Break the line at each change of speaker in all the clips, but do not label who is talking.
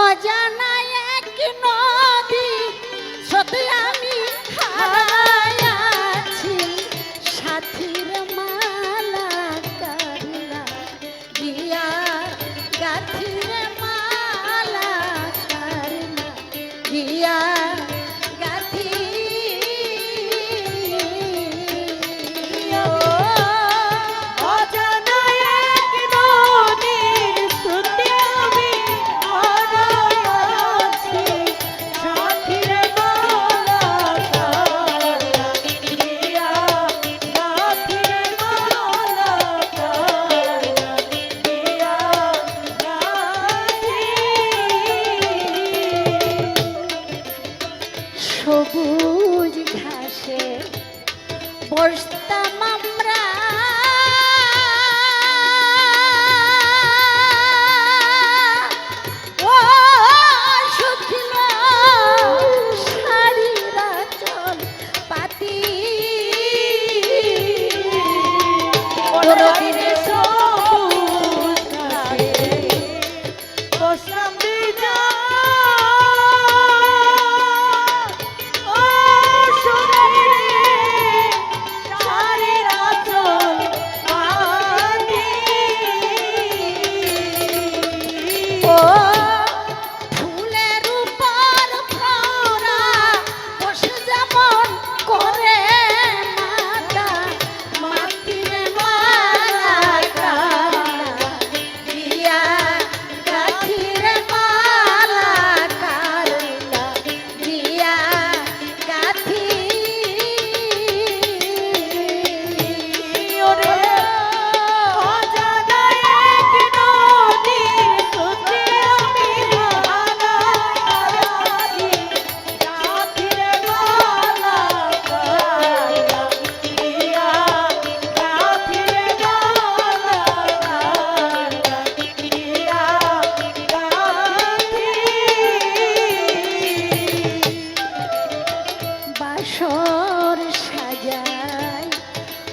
অজানা এক নদী সত্যি আমি আছি। সাথীর মালা কারিলা গিয়া গাথির মালা কারিলা গিয়া মোস্তামা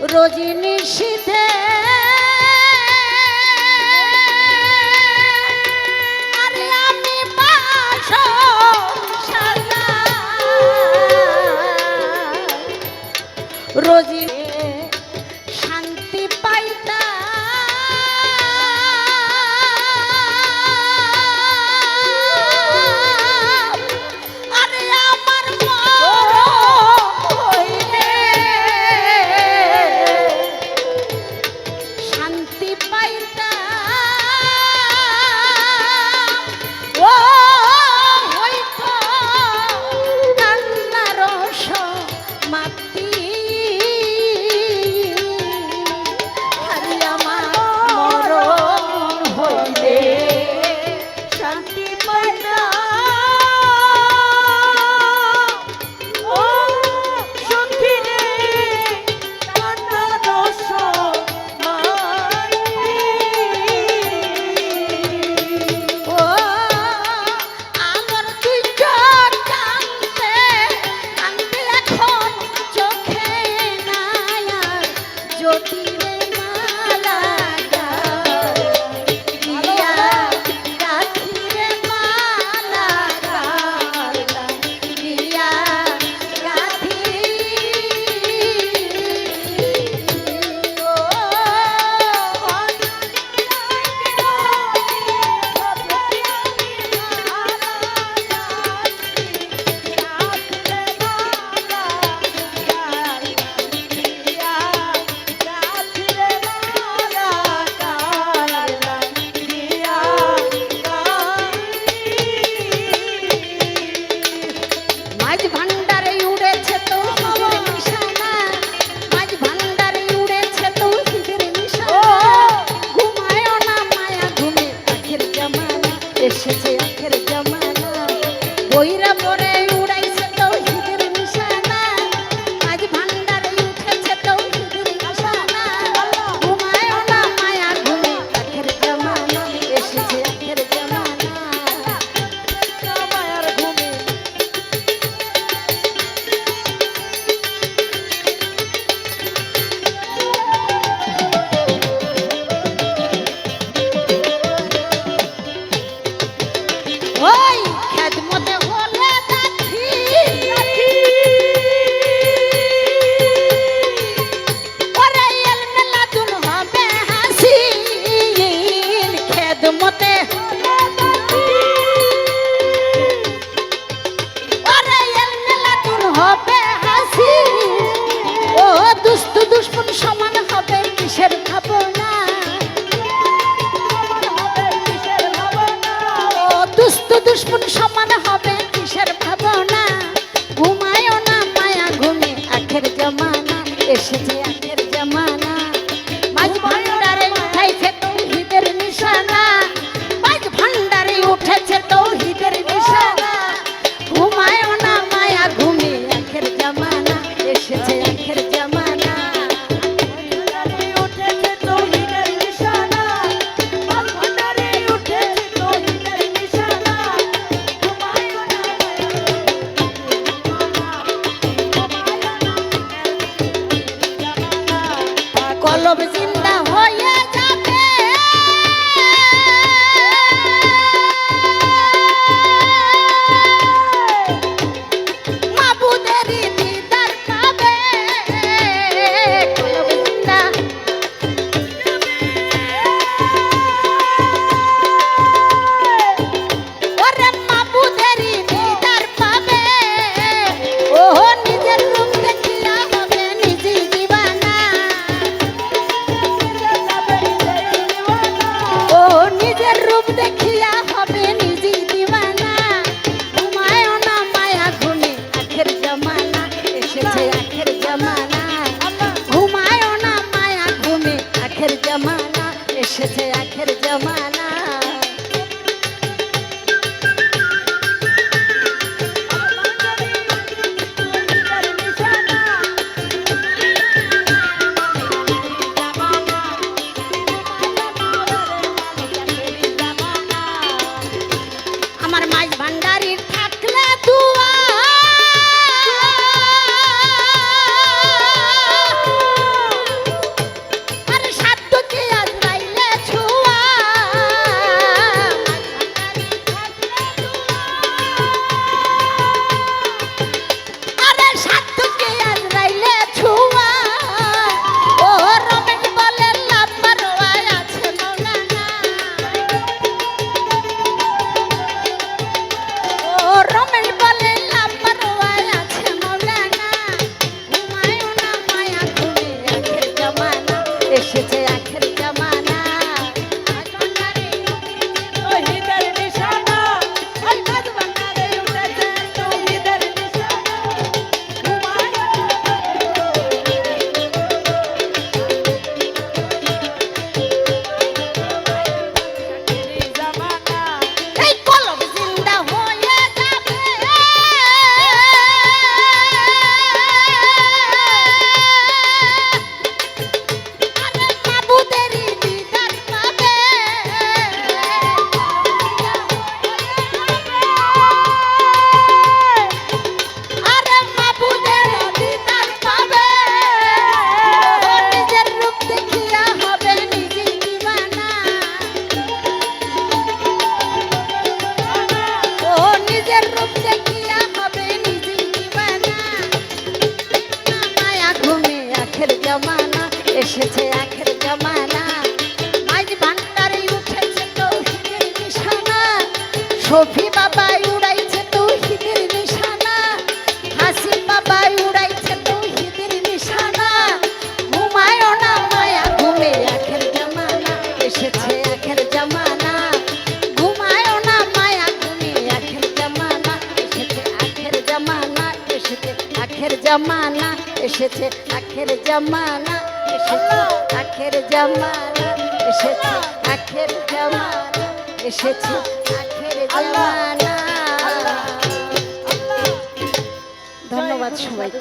রোজিনী শীতে এসেছে। Come on. শফি বাবাই উড়াইছে তৌহিদের নিশানা হাসিম বাবাই উড়াইছে তৌহিদের নিশানা। হুমায়ুনা মায়া ঘুমে আখের এসেছে আখের জামানা। হুমায়ুনা মায়া ঘুমে আখের জামানা আখের জামানা, এসেছে আখের জামানা, এসেছে আখের জামানা, এসেছে আখের জামানা, এসেছে আখের জামানা, এসেছে ধন্যবাদ সবাইকে।